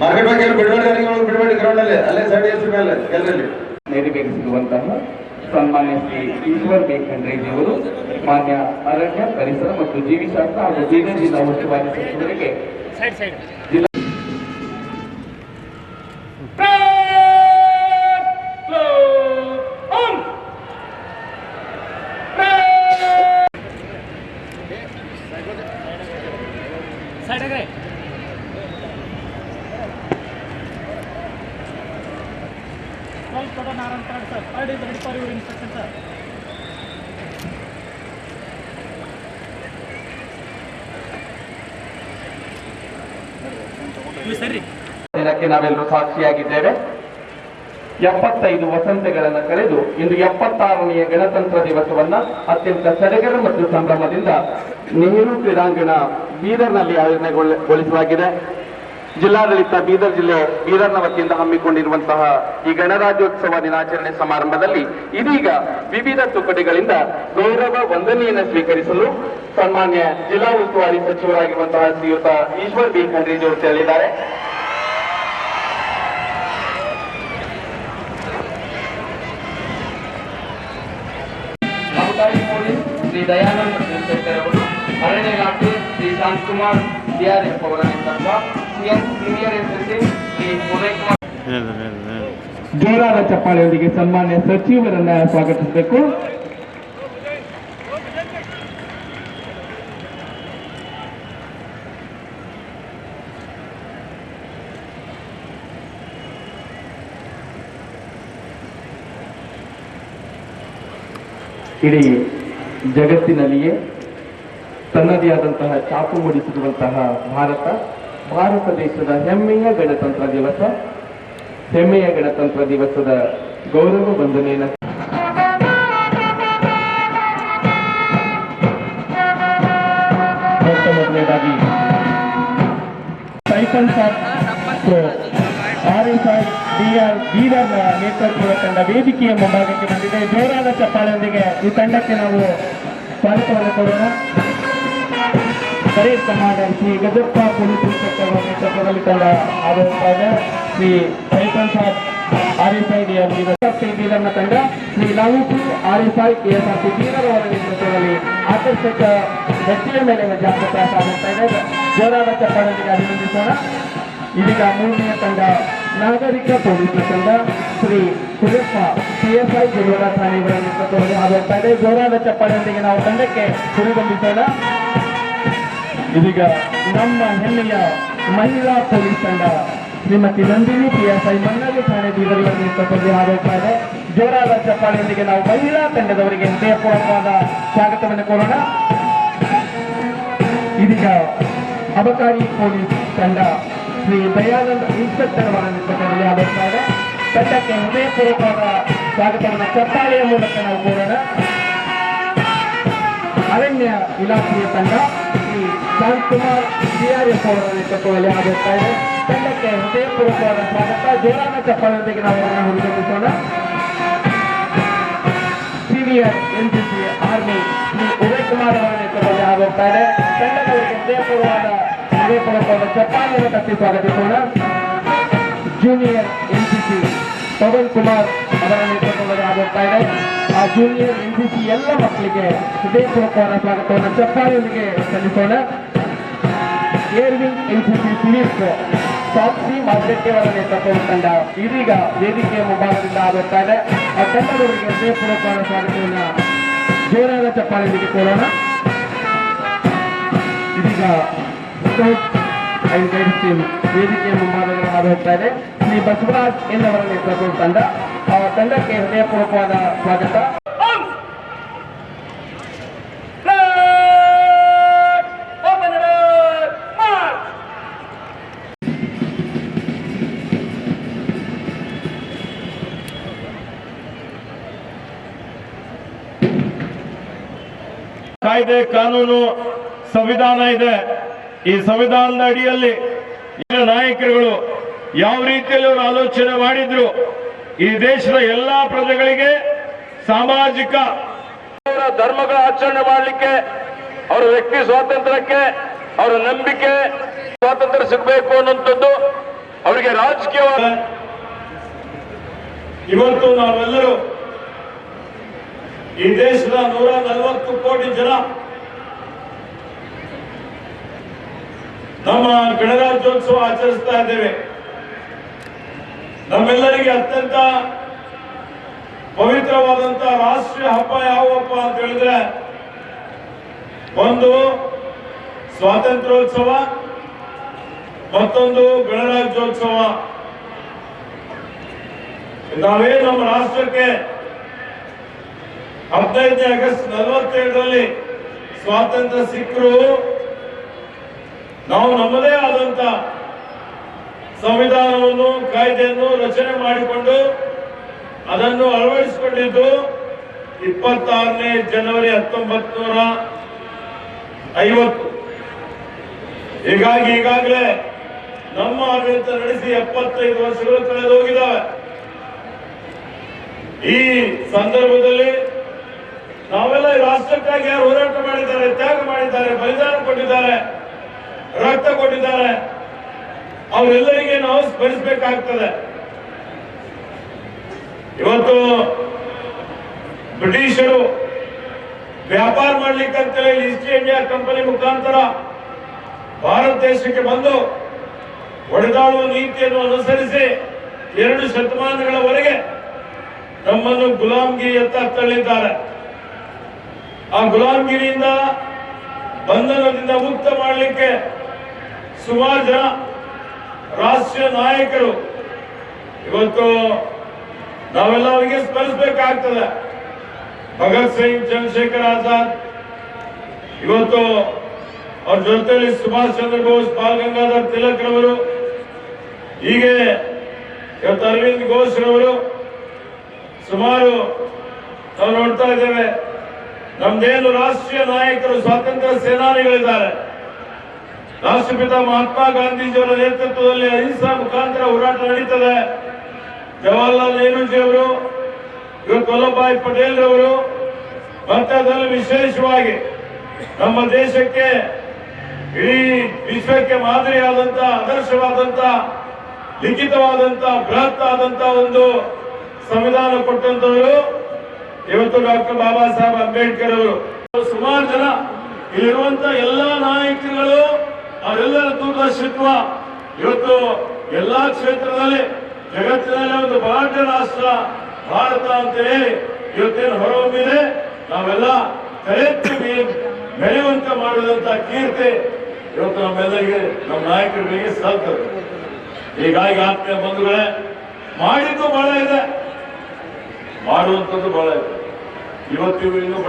Market ಬಗ್ಗೆ ಬಿಡಬೇಡಿ ಬಿಡಬೇಡಿ ಗ್ರೌಂಡ್ ಅಲ್ಲಿ ಅಲ್ಲೇ ಸೈಡ್ ಎಸ್ ಮೇಲೆ ಎಲ್ಲರಲ್ಲಿ ನೆರವೇರಿಸಿರುವಂತಹ ಸನ್ಮಾನ್ಯ ಶ್ರೀ ಈಶ್ವರ್ ಬಿ ಖಂಡ್ರೇಜಿಯವರು ಮಾನ್ಯ ಅರಣ್ಯ ಪರಿಸರ ಮತ್ತು ಜೀವಿಶಾಸ್ತ್ರ ಹಾಗೂ ಬೀದರ್ ಜಿಲ್ಲಾ ಉಸ್ತುವಾರಿ ಸಚಿವರಿಗೆ ಜಿಲ್ಲಾ sir. Ready for your instruction sir. ಸರಿ. ದಿನಕ್ಕೆ ನಾವೆಲ್ಲರೂ ಸಾಕ್ಷಿಯಾಗಿದ್ದೇವೆ. ಎಪ್ಪತ್ತೈದು ವಸಂತಗಳನ್ನು ಕಳೆದು ಇಂದು ಎಪ್ಪತ್ತಾರನೆಯ ಗಣತಂತ್ರ ದಿವಸವನ್ನ ಅತ್ಯಂತ ಸಡಗರ ಮತ್ತು ಸಂಭ್ರಮದಿಂದ ನೆಹರು ಕ್ರೀಡಾಂಗಣ ಬೀದರ್ನಲ್ಲಿ ಆಯೋಜನೆಗೊಳಿಸಲಾಗಿದೆ. ಜಿಲ್ಲಾಡಳಿತ ಬೀದರ್ ಜಿಲ್ಲೆ ಬೀದರ್ನ ವತಿಯಿಂದ ಹಮ್ಮಿಕೊಂಡಿರುವಂತಹ ಈ ಗಣರಾಜ್ಯೋತ್ಸವ ದಿನಾಚರಣೆ ಸಮಾರಂಭದಲ್ಲಿ ಇದೀಗ ವಿವಿಧ ತುಕಡಿಗಳಿಂದ ಗೌರವ ವಂದನೆಯನ್ನು ಸ್ವೀಕರಿಸಲು ಸನ್ಮಾನ್ಯ ಜಿಲ್ಲಾ ಉಸ್ತುವಾರಿ ಸಚಿವರಾಗಿರುವಂತಹ ಶ್ರೀಯುತ ಈಶ್ವರ್ ಬಿ ಖಂಡ್ರೇಜಿ ಅವರು ತೆರಳಿದ್ದಾರೆ. ಶ್ರೀ ಅರಣ್ಯ ಇಲಾಖೆ ಶ್ರೀ ಶಾಂತಕುಮಾರ್ ಡಿಆರ್ಎಫ್ ಅವರ ನೇತೃತ್ವ CM senior SSC Shri Uday Kumar ಜೋರಾದ ಚಪ್ಪಾಳೆಯೊಂದಿಗೆ ಸನ್ಮಾನ್ಯ ಸಚಿವರನ್ನ ಸ್ವಾಗತಿಸಬೇಕು ಇಡೀ ಜಗತ್ತಿನಲ್ಲಿಯೇ ತನ್ನದೇ ಆದಂತಹ ಚಾಪು ಮೂಡಿಸಿರುವಂತಹ ಭಾರತ ಭಾರತ ದೇಶದ ಹೆಮ್ಮೆಯ ಗಣತಂತ್ರ ದಿವಸ, ಹೆಮ್ಮೆಯ ಗಣತಂತ್ರ ದಿವಸದ ಗೌರವ ವಂದನೆಯನ್ನು ಮೊದಲನೇದಾಗಿ ಸೈಕಲ್ ಬೀದರ್ನ ನೇತೃತ್ವದ ತಂಡ ವೇದಿಕೆಯ ಮುಂಭಾಗಕ್ಕೆ ಬಂದಿದೆ. ಜೋರಾದ ಚಪ್ಪಾಳೆಯೊಂದಿಗೆ ಈ ತಂಡಕ್ಕೆ ನಾವು ಸ್ವಾಗತವನ್ನು ಕೊಡೋಣ parade commander Shri Gajappa police inspector ಚಕ್ರದಲ್ಲಿ ತಂಡ ಆದಂತಾದ ಶ್ರೀ ಸೈಕಲ್ ಸಾಬ್ ಆರ್ ಎಸ್ ಐ ಡಿ ಬೀದರ್ನ ತಂಡ Shri ಲಾವೂಪಿ R S I, K S R C ನೇತೃತ್ವದಲ್ಲಿ ಆಕರ್ಷಕ ವ್ಯಕ್ತಿಯ ಮೇಲೆ ಜಾಗೃತ ಸಾಗುತ್ತಾ ಇದೆ. ಜೋರಾದ ಚಪ್ಪಾಳೆಯೊಂದಿಗೆ ಅಭಿನಂದಿಸೋಣ. ಇದೀಗ ಮೂರನೆಯ ತಂಡ ನಾಗರಿಕ ಪೊಲೀಸ್ ತಂಡ ಶ್ರೀ ಸುರೇಶ ಸಿಎಸ್ಐ ಗುರುವಾರ ಠಾಣೆ ಇವರ ನೇತೃತ್ವದಲ್ಲಿ ಆಗುತ್ತಾ ಇದೆ. ಜೋರಾದ ಚಪ್ಪಾಳೆಯೊಂದಿಗೆ ನಾವು ತಂಡಕ್ಕೆ ಹುರಿದುಂಬಿಸೋಣ ಇದೀಗ ನಮ್ಮ ಹೆಮ್ಮೆಯ ಮಹಿಳಾ ಪೊಲೀಸ್ ತಂಡ ಶ್ರೀಮತಿ ನಂದಿನಿ ಪಿಎಸ್ಐ ಮಂಗಳೂರು ಠಾಣೆ ಬೀದರ್ಗಳ ನೇತೃತ್ವದಲ್ಲಿ ಆಗುತ್ತಾ ಇದೆ. ಜೋರಾದ ಚಪ್ಪಾಳೆಯೊಂದಿಗೆ ನಾವು ಮಹಿಳಾ ತಂಡದವರಿಗೆ ಹೃದಯಪೂರ್ವಕವಾದ ಸ್ವಾಗತವನ್ನು ಕೋರೋಣ. ಇದೀಗ ಅಬಕಾರಿ ಪೊಲೀಸ್ ತಂಡ ಶ್ರೀ ದಯಾನಂದ ಇನ್ಸ್ಪೆಕ್ಟರ್ ಅವರ ನೇತೃತ್ವದಲ್ಲಿ ಆಗುತ್ತಾ ಇದೆ. ತಂಡಕ್ಕೆ ಹೃದಯಪೂರ್ವಕವಾದ ಸ್ವಾಗತವನ್ನು ಚಪ್ಪಾಳೆಯ ಮೂಲಕ ನಾವು ಕೋರೋಣ. ಅರಣ್ಯ ಇಲಾಖೆಯ ತಂಡ ಶಾಂತಕುಮಾರ್ ಸಿಆರ್ಎಫ್ ಅವರ ನೇತೃತ್ವದಲ್ಲಿ ಆಗುತ್ತಾ ಇದೆ. ತಂಡಕ್ಕೆ ಹೃದಯಪೂರ್ವಕವಾದ ಸ್ವಾಗತ ಜೋರಾನ ಚಪ್ಪಾಳೆಯೊಂದಿಗೆ ನಾವು ಅವರನ್ನು ಹುಡುಕಿಸೋಣ senior NCC army Shri Uday Kumar ಅವರ ನೇತೃತ್ವದಲ್ಲಿ ಆಗುತ್ತಾ ಇದೆ. ತಂಡದವರಿಗೆ ಹೃದಯಪೂರ್ವವಾದ ಹೃದಯಪೂರ್ವಕವಾದ ಚಪ್ಪಾಳೆಯನ್ನು ಕಟ್ಟಿ ಸ್ವಾಗತಿಸೋಣ. ಜೂನಿಯರ್ ಎನ್ಸಿಸಿ ಪವನ್ ಕುಮಾರ್ ಅವರ ನೇತೃತ್ವದಲ್ಲಿ ಆಗುತ್ತಾ ಇದೆ. ಆ ಜೂನಿಯರ್ ಎನ್ಸಿಸಿ ಎಲ್ಲ ಮಕ್ಕಳಿಗೆ ಹೃದಯಪೂರ್ವಕವಾದ ಸ್ವಾಗತವನ್ನು ಚಪ್ಪಾಳೆಯೊಂದಿಗೆ ಸಲ್ಲಿಸೋಣ. ಏರ್ವಿಂಗ್ ಎನ್ಸಿಸಿ ಫಿಲಿಪ್ ಸಾಕ್ಷಿ ಮಾರ್ಕೆಟ್ಟಿ ಅವರ ನೇತೃತ್ವದ ತಂಡ ಇದೀಗ ವೇದಿಕೆಯ ಮುಂಭಾಗದಿಂದ ಆಗುತ್ತಾ ಇದೆ ಆ ತಂಡದವರಿಗೆ ಹೃದಯಪೂರ್ವಕವಾದ ಸ್ವಾಗತವನ್ನು ಜೋರಾದ ಚಪ್ಪಾಳೆಯೊಂದಿಗೆ ಕೋರೋಣ ಇದೀಗ ಅಂಡ್ ಗೈಡ್ಸ್ ಟೀಮ್ ವೇದಿಕೆಯ ಮುಂಭಾಗದಲ್ಲಿ ಹಾದುಹೋಗ್ತಾ ಇದೆ ಶ್ರೀ ಬಸವರಾಜ್ ಎಂದವರ ನೇತೃತ್ವದ ತಂಡ. ಆ ತಂಡಕ್ಕೆ ಹೃದಯಪೂರ್ವಕವಾದ ಸ್ವಾಗತ. ಕಾಯ್ದೆ ಕಾನೂನು ಸಂವಿಧಾನ ಇದೆ. ಈ ಸಂವಿಧಾನದ ಅಡಿಯಲ್ಲಿ ನಾಯಕರುಗಳು ಯಾವ ರೀತಿಯಲ್ಲಿ ಅವರು ಆಲೋಚನೆ ಮಾಡಿದ್ರು, ಈ ದೇಶದ ಎಲ್ಲಾ ಪ್ರಜೆಗಳಿಗೆ ಸಾಮಾಜಿಕ ಧರ್ಮಗಳ ಆಚರಣೆ ಮಾಡಲಿಕ್ಕೆ ಅವರ ವ್ಯಕ್ತಿ ಸ್ವಾತಂತ್ರ್ಯಕ್ಕೆ, ಅವರ ನಂಬಿಕೆ ಸ್ವಾತಂತ್ರ್ಯ ಸಿಗಬೇಕು ಅನ್ನುವಂಥದ್ದು ಅವರಿಗೆ ರಾಜಕೀಯವಾದ ಇವತ್ತು ನಾವೆಲ್ಲರೂ ಈ ದೇಶದ ನೂರ ನಲವತ್ತು ಕೋಟಿ ಜನ ನಮ್ಮ ಗಣರಾಜ್ಯೋತ್ಸವ ಆಚರಿಸ್ತಾ ಇದ್ದೇವೆ. ನಮ್ಮೆಲ್ಲರಿಗೆ ಅತ್ಯಂತ ಪವಿತ್ರವಾದಂತ ರಾಷ್ಟ್ರೀಯ ಹಬ್ಬ ಯಾವಪ್ಪ ಅಂತ ಹೇಳಿದ್ರೆ ಒಂದು ಸ್ವಾತಂತ್ರ್ಯೋತ್ಸವ, ಮತ್ತೊಂದು ಗಣರಾಜ್ಯೋತ್ಸವ. ನಾವೇ ನಮ್ಮ ರಾಷ್ಟ್ರಕ್ಕೆ ಹದಿನೈದನೇ ಆಗಸ್ಟ್ ನಲವತ್ತೇಳರಲ್ಲಿ ಸ್ವಾತಂತ್ರ್ಯ ಸಿಕ್ಕರು. ನಾವು ನಮ್ಮದೇ ಆದಂತ ಸಂವಿಧಾನವನ್ನು, ಕಾಯ್ದೆಯನ್ನು ರಚನೆ ಮಾಡಿಕೊಂಡು ಅದನ್ನು ಅಳವಡಿಸಿಕೊಂಡಿದ್ದು ಇಪ್ಪತ್ತಾರನೇ ಜನವರಿ ಹತ್ತೊಂಬತ್ ನೂರ ಐವತ್ತು. ಹೀಗಾಗಿ ಈಗಾಗಲೇ ನಮ್ಮ ಆಡಳಿತ ನಡೆಸಿ ಎಪ್ಪತ್ತೈದು ವರ್ಷಗಳು ಕಳೆದು ಹೋಗಿದ್ದಾವೆ ಈ ಸಂದರ್ಭದಲ್ಲಿ ನಾವೆಲ್ಲ ಈ ರಾಷ್ಟ್ರಕ್ಕಾಗಿ ಯಾರು ಹೋರಾಟ ಮಾಡಿದ್ದಾರೆ, ತ್ಯಾಗ ಮಾಡಿದ್ದಾರೆ, ಬಲಿದಾನ ಕೊಟ್ಟಿದ್ದಾರೆ, ರಕ್ತ ಕೊಟ್ಟಿದ್ದಾರೆ, ಅವರೆಲ್ಲರಿಗೆ ನಾವು ಸ್ಮರಿಸಬೇಕಾಗ್ತದೆ. ಇವತ್ತು ಬ್ರಿಟಿಷರು ವ್ಯಾಪಾರ ಮಾಡ್ಲಿಕ್ಕಂತೇಳಿ ಈಸ್ಟ್ ಇಂಡಿಯಾ ಕಂಪನಿ ಮುಖಾಂತರ ಭಾರತ ದೇಶಕ್ಕೆ ಬಂದು ಒಡೆದಾಡುವ ನೀತಿಯನ್ನು ಅನುಸರಿಸಿ ಎರಡು ಶತಮಾನಗಳವರೆಗೆ ನಮ್ಮನ್ನು ಗುಲಾಮ್ಗಿರಿಯತ್ತ ತಳ್ಳಿದ್ದಾರೆ. ಆ ಗುಲಾಮಗಿರಿಯಿಂದ ಬಂಧನದಿಂದ ಮುಕ್ತ ಮಾಡಲಿಕ್ಕೆ ಸುಮಾರು ಜನ ರಾಷ್ಟ್ರೀಯ ನಾಯಕರು. ಇವತ್ತು ನಾವೆಲ್ಲ ಅವರಿಗೆ ಸ್ಮರಿಸಬೇಕಾಗ್ತದೆ. ಭಗತ್ ಸಿಂಗ್, ಚಂದ್ರಶೇಖರ್ ಆಜಾದ್. ಇವತ್ತು ಅವ್ರ ಜೊತೆಯಲ್ಲಿ ಸುಭಾಷ್ ಚಂದ್ರ ಬೋಸ್, ಬಾಲ್ ಗಂಗಾಧರ್ ತಿಲಕ್ ರವರು, ಹೀಗೆ ಇವತ್ತು ಅರವಿಂದ್ ಘೋಷ್ ರವರು ಸುಮಾರು ನಾವು ನೋಡ್ತಾ ಇದ್ದೇವೆ. ನಮ್ದೇನು ರಾಷ್ಟ್ರೀಯ ನಾಯಕರು ಸ್ವಾತಂತ್ರ್ಯ ಸೇನಾನಿಗಳಿದ್ದಾರೆ? ರಾಷ್ಟ್ರಪಿತ ಮಹಾತ್ಮ ಗಾಂಧೀಜಿಯವರ ನೇತೃತ್ವದಲ್ಲಿ ಅಹಿಂಸಾ ಮುಖಾಂತರ ಹೋರಾಟ ನಡೀತದೆ. ಜವಾಹರ್ಲಾಲ್ ನೆಹರೂಜಿ ಅವರು ವಲ್ಲಭಾಯ್ ಪಟೇಲ್ ರವರು ಮತ್ತೆ ಅದರಲ್ಲಿ ವಿಶೇಷವಾಗಿ ನಮ್ಮ ದೇಶಕ್ಕೆ ಇಡೀ ವಿಶ್ವಕ್ಕೆ ಮಾದರಿಯಾದಂತ, ಆದರ್ಶವಾದಂತ, ಲಿಖಿತವಾದಂತ ಬೃಹತ್ ಆದಂತ ಒಂದು ಸಂವಿಧಾನ ಕೊಟ್ಟಂತವರು ಇವತ್ತು ಡಾಕ್ಟರ್ ಬಾಬಾ ಸಾಹೇಬ್ ಅಂಬೇಡ್ಕರ್ ಅವರು ಸುಮಾರು ಜನ ಇಲ್ಲಿರುವಂತ ಎಲ್ಲಾ ನಾಯಕರುಗಳು ಅವರೆಲ್ಲರ ದೂರದರ್ಶಿತ್ವ ಇವತ್ತು ಎಲ್ಲಾ ಕ್ಷೇತ್ರದಲ್ಲಿ ಜಗತ್ತಿನಲ್ಲಿ ಒಂದು ಬಲಾಢ್ಯ ರಾಷ್ಟ್ರ, ಭಾರತ ಅಂತ ಹೇಳಿ ಇವತ್ತೇನು ಹೊರಹೊಮ್ಮಿದೆ. ನಾವೆಲ್ಲ ಮೇ- ಮೆರೆಯುವಂತೆ ಮಾಡಿದಂತ ಕೀರ್ತಿ ಇವತ್ತು ನಮ್ಮೆಲ್ಲರಿಗೆ, ನಮ್ಮ ನಾಯಕರುಗಳಿಗೆ ಸಲ್ತದೆ ಹೀಗಾಗಿ ಆತ್ಮೀಯ ಬಂಧುಗಳೇ, ಮಾಡಿದ್ದು ಬಹಳ ಇದೆ, ಮಾಡುವಂಥದ್ದು ಬಹಳ ಇದೆ. ಇವತ್ತಿಗೂ ಇನ್ನು